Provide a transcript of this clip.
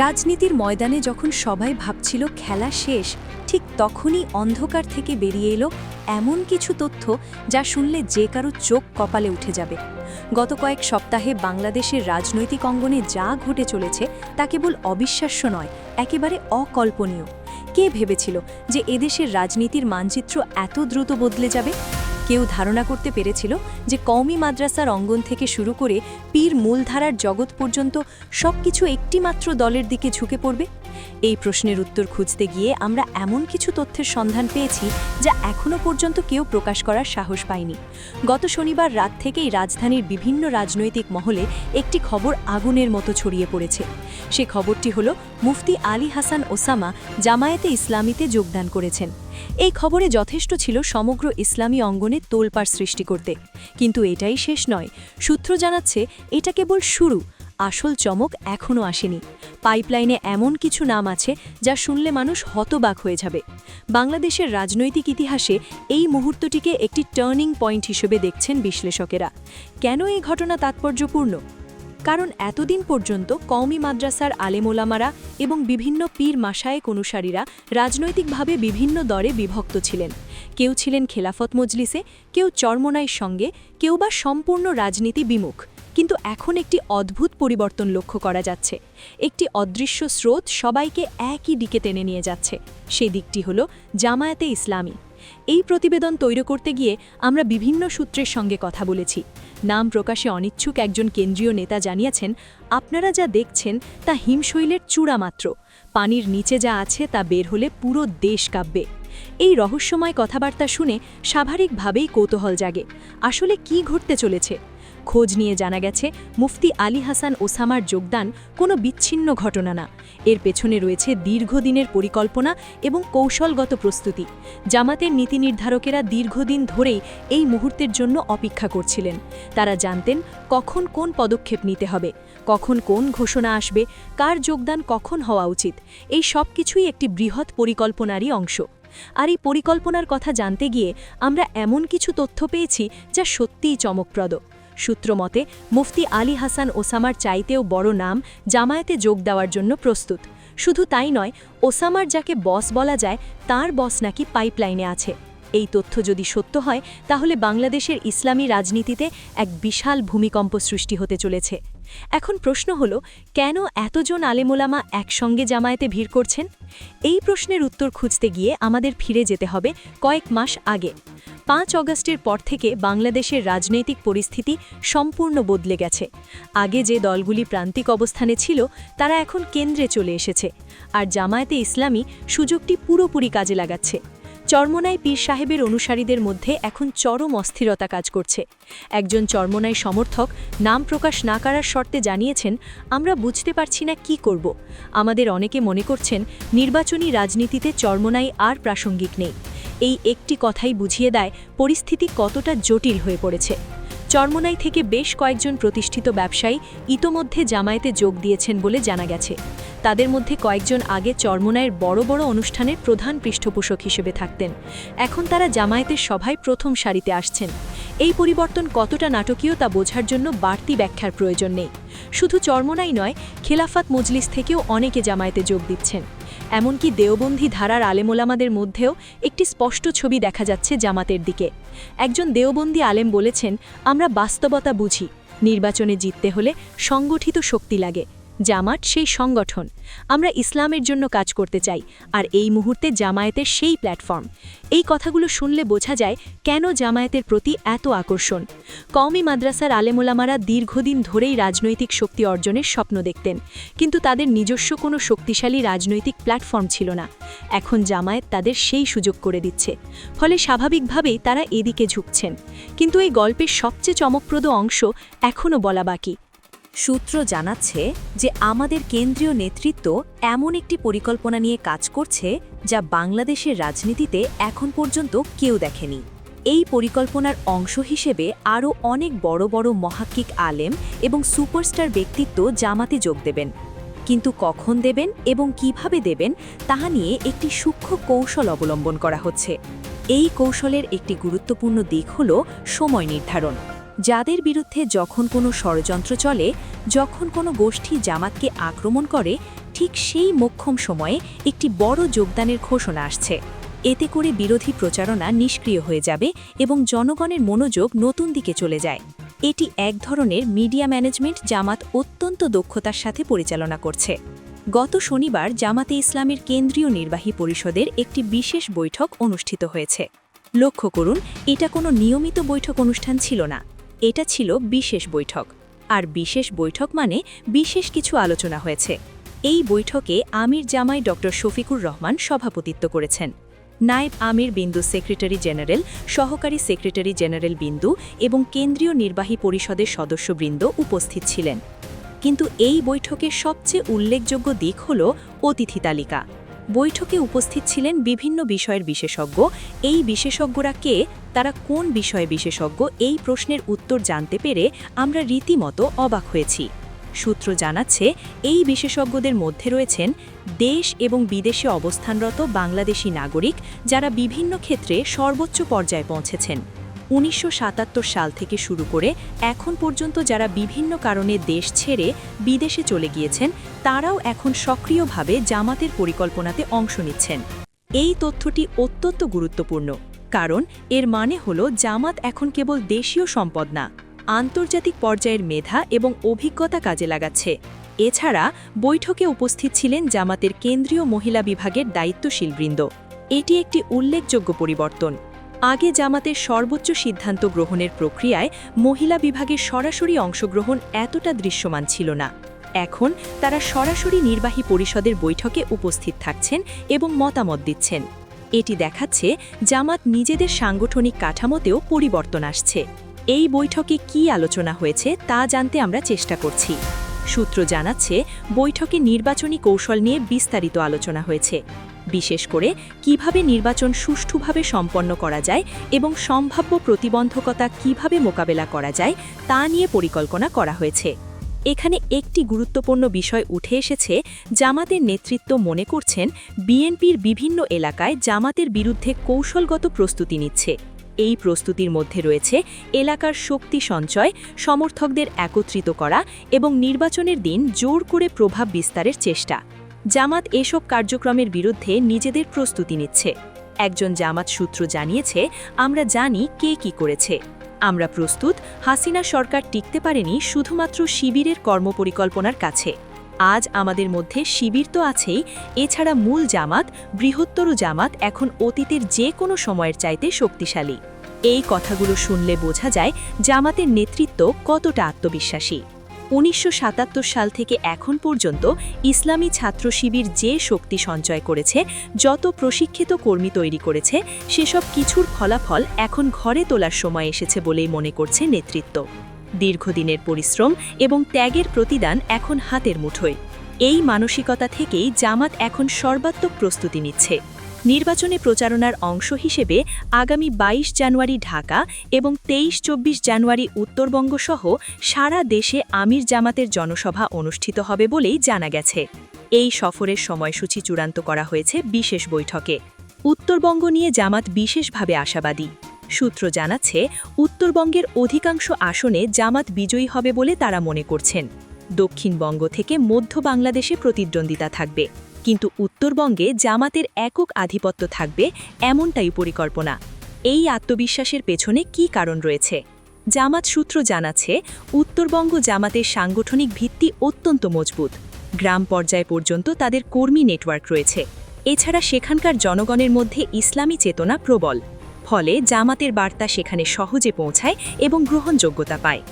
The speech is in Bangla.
রাজনীতির ময়দানে যখন সবাই ভাবছিল খেলা শেষ, ঠিক তখনই অন্ধকার থেকে বেরিয়ে এলো এমন কিছু তথ্য যা শুনলে যে কারও চোখ কপালে উঠে যাবে। গত কয়েক সপ্তাহে বাংলাদেশের রাজনৈতিক অঙ্গনে যা ঘটে চলেছে তা কেবল অবিশ্বাস্য নয়, একেবারে অকল্পনীয়। কে ভেবেছিল যে এদেশের রাজনীতির মানচিত্র এত দ্রুত বদলে যাবে? কেউ ধারণা করতে পেরেছিল যে কওমি মাদ্রাসার অঙ্গন থেকে শুরু করে পীর মূলধারার জগৎ পর্যন্ত সবকিছু একটিমাত্র দলের দিকে ঝুঁকে পড়বে? এই প্রশ্নের উত্তর খুঁজতে গিয়ে আমরা এমন কিছু তথ্যের সন্ধান পেয়েছি যা এখনও পর্যন্ত কেউ প্রকাশ করার সাহস পায়নি। গত শনিবার রাত থেকেই রাজধানীর বিভিন্ন রাজনৈতিক মহলে একটি খবর আগুনের মতো ছড়িয়ে পড়েছে। সে খবরটি হল, মুফতি আলী হাসান ওসামা জামায়াতে ইসলামীতে যোগদান করেছেন। এই খবরে যথেষ্ট ছিল সমগ্র ইসলামী অঙ্গনে তোলপাড় সৃষ্টি করতে। কিন্তু এটাই শেষ নয়। সূত্র জানাচ্ছে, এটা কেবল শুরু। আসল চমক এখনও আসেনি। পাইপলাইনে এমন কিছু নাম আছে যা শুনলে মানুষ হতবাক হয়ে যাবে। বাংলাদেশের রাজনৈতিক ইতিহাসে এই মুহূর্তটিকে একটি টার্নিং পয়েন্ট হিসেবে দেখছেন বিশ্লেষকেরা। কেন এই ঘটনা তাৎপর্যপূর্ণ? কারণ এতদিন পর্যন্ত কওমি মাদ্রাসার আলেমোলামারা এবং বিভিন্ন পীর মাসায়েক অনুসারীরা রাজনৈতিকভাবে বিভিন্ন দরে বিভক্ত ছিলেন। কেউ ছিলেন খেলাফত মজলিসে, কেউ চরমনাইয়ের সঙ্গে, কেউ বা সম্পূর্ণ রাজনীতি বিমুখ। কিন্তু এখন একটি অদ্ভুত পরিবর্তন লক্ষ্য করা যাচ্ছে। একটি অদৃশ্য স্রোত সবাইকে একই দিকে টেনে নিয়ে যাচ্ছে। সেই দিকটি হল জামায়াতে ইসলামী। এই প্রতিবেদন তৈরি করতে গিয়ে আমরা বিভিন্ন সূত্রের সঙ্গে কথা বলেছি। নাম প্রকাশে অনিচ্ছুক একজন কেন্দ্রীয় নেতা জানিয়েছেন, আপনারা যা দেখছেন তা হিমশৈলের চূড়া মাত্র পানির নিচে যা আছে তা বের হলে পুরো দেশ কাঁপবে। এই রহস্যময় কথাবার্তা শুনে স্বাভাবিকভাবেই কৌতূহল জাগে। আসলে কি ঘটতে চলেছে? খোঁজ নিয়ে জানা গেছে, মুফতি আলী হাসান ওসামার যোগদান কোনো বিচ্ছিন্ন ঘটনা না। এর পেছনে রয়েছে দীর্ঘদিনের পরিকল্পনা এবং কৌশলগত প্রস্তুতি। জামাতের নীতি নির্ধারকেরা দীর্ঘদিন ধরেই এই মুহূর্তের জন্য অপেক্ষা করছিলেন। তারা জানতেন কখন কোন পদক্ষেপ নিতে হবে। কখন কোন ঘোষণা আসবে, কার যোগদান কখন হওয়া উচিত, এই সব কিছুই একটি বৃহৎ পরিকল্পনারই অংশ। আর এই পরিকল্পনার কথা জানতে গিয়ে আমরা এমন কিছু তথ্য পেয়েছি যা সত্যিই চমকপ্রদ। সূত্রমতে মুফতি আলী হাসান ওসামার চাইতেও বড় নাম জামায়াতে যোগ দেওয়ার জন্য প্রস্তুত। শুধু তাই নয়, ওসামার যাকে বস বলা যায়, তার বস নাকি পাইপলাইনে আছে। এই তথ্য যদি সত্য হয়, তাহলে বাংলাদেশের ইসলামী রাজনীতিতে এক বিশাল ভূমিকম্প সৃষ্টি হতে চলেছে। এখন প্রশ্ন হল, কেন এতজন আলেমোলামা একসঙ্গে জামায়াতে ভিড় করছেন? এই প্রশ্নের উত্তর খুঁজতে গিয়ে আমাদের ফিরে যেতে হবে কয়েক মাস আগে। পাঁচ অগস্টের পর থেকে বাংলাদেশের রাজনৈতিক পরিস্থিতি সম্পূর্ণ বদলে গেছে। আগে যে দলগুলি প্রান্তিক অবস্থানে ছিল, তারা এখন কেন্দ্রে চলে এসেছে। আর জামায়াতে ইসলামী সুযোগটি পুরোপুরি কাজে লাগাচ্ছে। চরমনাই পীর সাহেবের অনুসারীদের মধ্যে এখন চরম অস্থিরতা কাজ করছে। একজন চরমনাই সমর্থক নাম প্রকাশ না করার শর্তে জানিয়েছেন, আমরা বুঝতে পারছি না কি করব। আমাদের অনেকে মনে করছেন নির্বাচনী রাজনীতিতে চরমনাই আর প্রাসঙ্গিক নেই। এই একটি কথাই বুঝিয়ে দেয় পরিস্থিতি কতটা জটিল হয়ে পড়েছে। চরমনাই থেকে বেশ কয়েকজন প্রতিষ্ঠিত ব্যবসায়ী ইতোমধ্যে জামায়াতে যোগ দিয়েছেন বলে জানা গেছে। তাদের মধ্যে কয়েকজন আগে চরমনায়ের বড় বড় অনুষ্ঠানের প্রধান পৃষ্ঠপোষক হিসেবে থাকতেন। এখন তারা জামায়াতের সভায় প্রথম সারিতে আসছেন। এই পরিবর্তন কতটা নাটকীয় তা বোঝার জন্য বাড়তি ব্যাখ্যার প্রয়োজন নেই। শুধু চরমনাই নয়, খেলাফাত মজলিস থেকেও অনেকে জামায়াতে যোগ দিচ্ছেন। এমনকি দেওবন্ধী ধারার আলেমোলামাদের মধ্যেও একটি স্পষ্ট ছবি দেখা যাচ্ছে জামাতের দিকে। একজন দেওবন্দি আলেম বলেছেন, আমরা বাস্তবতা বুঝি। নির্বাচনে জিততে হলে সংগঠিত শক্তি লাগে। জামাত সেই সংগঠন। আমরা ইসলামের জন্য কাজ করতে চাই, আর এই মুহূর্তে জামায়াতের সেই প্ল্যাটফর্ম। এই কথাগুলো শুনলে বোঝা যায় কেন জামায়াতের প্রতি এত আকর্ষণ। কওমি মাদ্রাসার আলেমোলামারা দীর্ঘদিন ধরেই রাজনৈতিক শক্তি অর্জনের স্বপ্ন দেখতেন, কিন্তু তাদের নিজস্ব কোনো শক্তিশালী রাজনৈতিক প্ল্যাটফর্ম ছিল না। এখন জামায়াত তাদের সেই সুযোগ করে দিচ্ছে। ফলে স্বাভাবিকভাবেই তারা এদিকে ঝুঁকছেন। কিন্তু এই গল্পের সবচেয়ে চমকপ্রদ অংশ এখনও বলা বাকি। সূত্র জানাচ্ছে যে আমাদের কেন্দ্রীয় নেতৃত্ব এমন একটি পরিকল্পনা নিয়ে কাজ করছে যা বাংলাদেশের রাজনীতিতে এখন পর্যন্ত কেউ দেখেনি। এই পরিকল্পনার অংশ হিসেবে আরও অনেক বড় বড় মহাক্কিক আলেম এবং সুপারস্টার ব্যক্তিত্ব জামাতে যোগ দেবেন। কিন্তু কখন দেবেন এবং কীভাবে দেবেন তাহা নিয়ে একটি সূক্ষ্ম কৌশল অবলম্বন করা হচ্ছে। এই কৌশলের একটি গুরুত্বপূর্ণ দিক হল সময় নির্ধারণ। যাদের বিরুদ্ধে যখন কোনো ষড়যন্ত্র চলে, যখন কোনো গোষ্ঠী জামাতকে আক্রমণ করে, ঠিক সেই মোক্ষম সময়ে একটি বড় যোগদানের ঘোষণা আসছে। এতে করে বিরোধী প্রচারণা নিষ্ক্রিয় হয়ে যাবে এবং জনগণের মনোযোগ নতুন দিকে চলে যায়। এটি এক ধরনের মিডিয়া ম্যানেজমেন্ট জামাত অত্যন্ত দক্ষতার সাথে পরিচালনা করছে। গত শনিবার জামাতে ইসলামের কেন্দ্রীয় নির্বাহী পরিষদের একটি বিশেষ বৈঠক অনুষ্ঠিত হয়েছে। লক্ষ্য করুন, এটা কোনো নিয়মিত বৈঠক অনুষ্ঠান ছিল না। এটা ছিল বিশেষ বৈঠক। আর বিশেষ বৈঠক মানে বিশেষ কিছু আলোচনা হয়েছে। এই বৈঠকে আমির জামাই ড. শফিকুর রহমান সভাপতিত্ব করেছেন। নায়েব আমির বিন্দু সেক্রেটারি জেনারেল, সহকারী সেক্রেটারি জেনারেল বিন্দু এবং কেন্দ্রীয় নির্বাহী পরিষদের সদস্যবৃন্দ উপস্থিত ছিলেন। কিন্তু এই বৈঠকের সবচেয়ে উল্লেখযোগ্য দিক হল অতিথি তালিকা। বৈঠকে উপস্থিত ছিলেন বিভিন্ন বিষয়ের বিশেষজ্ঞ। এই বিশেষজ্ঞরা কে, তারা কোন বিষয়ে বিশেষজ্ঞ, এই প্রশ্নের উত্তর জানতে পেরে আমরা রীতিমতো অবাক হয়েছি। সূত্র জানাচ্ছে, এই বিশেষজ্ঞদের মধ্যে রয়েছেন দেশ এবং বিদেশে অবস্থানরত বাংলাদেশি নাগরিক যারা বিভিন্ন ক্ষেত্রে সর্বোচ্চ পর্যায়ে পৌঁছেছেন। উনিশশো সাতাত্তর সাল থেকে শুরু করে এখন পর্যন্ত যারা বিভিন্ন কারণে দেশ ছেড়ে বিদেশে চলে গিয়েছেন, তারাও এখন সক্রিয়ভাবে জামাতের পরিকল্পনাতে অংশ নিচ্ছেন। এই তথ্যটি অত্যন্ত গুরুত্বপূর্ণ, কারণ এর মানে হল জামাত এখন কেবল দেশীয় সম্পদ না, আন্তর্জাতিক পর্যায়ের মেধা এবং অভিজ্ঞতা কাজে লাগাচ্ছে। এছাড়া বৈঠকে উপস্থিত ছিলেন জামাতের কেন্দ্রীয় মহিলা বিভাগের দায়িত্বশীলবৃন্দ এটি একটি উল্লেখযোগ্য পরিবর্তন। আগে জামাতের সর্বোচ্চ সিদ্ধান্ত গ্রহণের প্রক্রিয়ায় মহিলা বিভাগের সরাসরি অংশগ্রহণ এতটা দৃশ্যমান ছিল না। এখন তারা সরাসরি নির্বাহী পরিষদের বৈঠকে উপস্থিত থাকছেন এবং মতামত দিচ্ছেন। এটি দেখাচ্ছে জামাত নিজেদের সাংগঠনিক কাঠামোতেও পরিবর্তন আসছে। এই বৈঠকে কি আলোচনা হয়েছে তা জানতে আমরা চেষ্টা করছি। সূত্র জানাচ্ছে, বৈঠকে নির্বাচনী কৌশল নিয়ে বিস্তারিত আলোচনা হয়েছে। বিশেষ করে, কীভাবে নির্বাচন সুষ্ঠুভাবে সম্পন্ন করা যায় এবং সম্ভাব্য প্রতিবন্ধকতা কীভাবে মোকাবেলা করা যায়, তা নিয়ে পরিকল্পনা করা হয়েছে। এখানে একটি গুরুত্বপূর্ণ বিষয় উঠে এসেছে, জামাতের নেতৃত্ব মনে করছেন, বিএনপির বিভিন্ন এলাকায় জামাতের বিরুদ্ধে কৌশলগত প্রস্তুতি নিচ্ছে। এই প্রস্তুতির মধ্যে রয়েছে এলাকার শক্তি সঞ্চয়, সমর্থকদের একত্রিত করা এবং নির্বাচনের দিন জোর করে প্রভাব বিস্তারের চেষ্টা। জামাত এসব কার্যক্রমের বিরুদ্ধে নিজেদের প্রস্তুতি নিচ্ছে। একজন জামাত সূত্র জানিয়েছে, আমরা জানি কে কি করেছে। আমরা প্রস্তুত, হাসিনা সরকার টিকতে পারেনি শুধুমাত্র শিবিরের কর্মপরিকল্পনার কাছে। আজ আমাদের মধ্যে শিবির তো আছেই, এছাড়া মূল জামাত, বৃহত্তর জামাত এখন অতীতের যে কোনো সময়ের চাইতে শক্তিশালী। এই কথাগুলো শুনলে বোঝা যায় জামাতের নেতৃত্ব কতটা আত্মবিশ্বাসী। উনিশশো সাতাত্তর সাল থেকে এখন পর্যন্ত ইসলামী ছাত্র শিবির যে শক্তি সঞ্চয় করেছে, যত প্রশিক্ষিত কর্মী তৈরি করেছে, সেসব কিছুর ফলাফল এখন ঘরে তোলার সময় এসেছে বলেই মনে করছে নেতৃত্ব। দীর্ঘদিনের পরিশ্রম এবং ত্যাগের প্রতিদান এখন হাতের মুঠোয়। এই মানসিকতা থেকেই জামাত এখন সর্বাত্মক প্রস্তুতি নিচ্ছে। নির্বাচনে প্রচারণার অংশ হিসেবে আগামী ২২ জানুয়ারি ঢাকা এবং তেইশ চব্বিশ জানুয়ারি উত্তরবঙ্গ সহ সারা দেশে আমির জামাতের জনসভা অনুষ্ঠিত হবে বলেই জানা গেছে। এই সফরের সময়সূচি চূড়ান্ত করা হয়েছে বিশেষ বৈঠকে। উত্তরবঙ্গ নিয়ে জামাত বিশেষভাবে আশাবাদী। সূত্র জানাচ্ছে, উত্তরবঙ্গের অধিকাংশ আসনে জামাত বিজয়ী হবে বলে তারা মনে করছেন। দক্ষিণবঙ্গ থেকে মধ্য বাংলাদেশে প্রতিদ্বন্দ্বিতা থাকবে। কিন্তু উত্তরবঙ্গে জামাতের একক আধিপত্য থাকবে এমনটাই পরিকল্পনা। এই আত্মবিশ্বাসের পেছনে কি কারণ রয়েছে? জামাত সূত্র জানাচ্ছে, উত্তরবঙ্গ জামাতের সাংগঠনিক ভিত্তি অত্যন্ত মজবুত। গ্রাম পর্যায় পর্যন্ত তাদের কর্মী নেটওয়ার্ক রয়েছে। এছাড়া সেখানকার জনগণের মধ্যে ইসলামী চেতনা প্রবল। ফলে জামাতের বার্তা সেখানে সহজে পৌঁছায় এবং গ্রহণযোগ্যতা পায়।